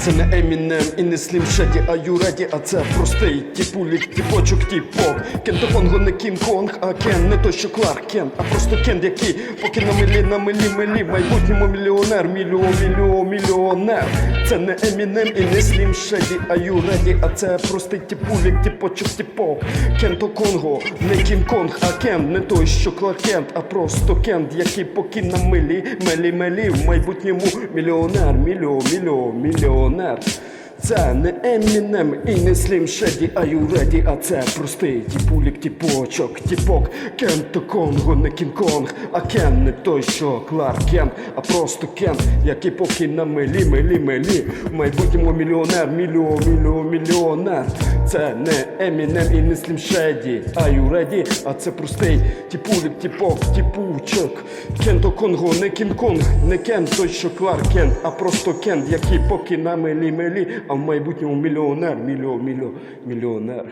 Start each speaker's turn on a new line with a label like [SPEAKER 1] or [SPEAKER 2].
[SPEAKER 1] Це не Емінем і не Слім Шеді, а Юреді, а це простий тіпулік, тіпочок, тіпок. Кен Конго не Кім Конг, а Кен не той, що Кларк Кен, а просто Кен, який поки на милі, на милі, милі, майбутньому мільйонер, мільйон, мільйон, мільйонер. Це не Емінем і не Слім Шеді, а Юреді, а це простий тіпулік, тіпочок, тіпок. Кенто Конго, не Кінг-Конг, а Кен, не той, що Кларкент, а просто Кент, який поки на милі, мелі, мелі, в майбутньому мільйонер, мільйон, мільйон, мільйонер. Це не Емінем і не Слім Шеді, а Юреді, а це простий тіпулік, тіпочок, тіпок. Кен то Конго, не Кінг-Конг, а Кен не той, що Кларк Кен, а просто Кен, який поки на милі, милі, милі. В майбутньому мільйонер, мільйон, мільйон, мільйонер. Це не Емінем і не Слім Шеді, а Юреді, а це простий тіпулік, тіпок, тіпучок. Кен то Конго, не Кінг-Конг, не Кен той, що Кларк Кен, а просто Кен, який поки на милі, милі, а в майбутньому мільйонер, мільйон, мільйон, мільйонер.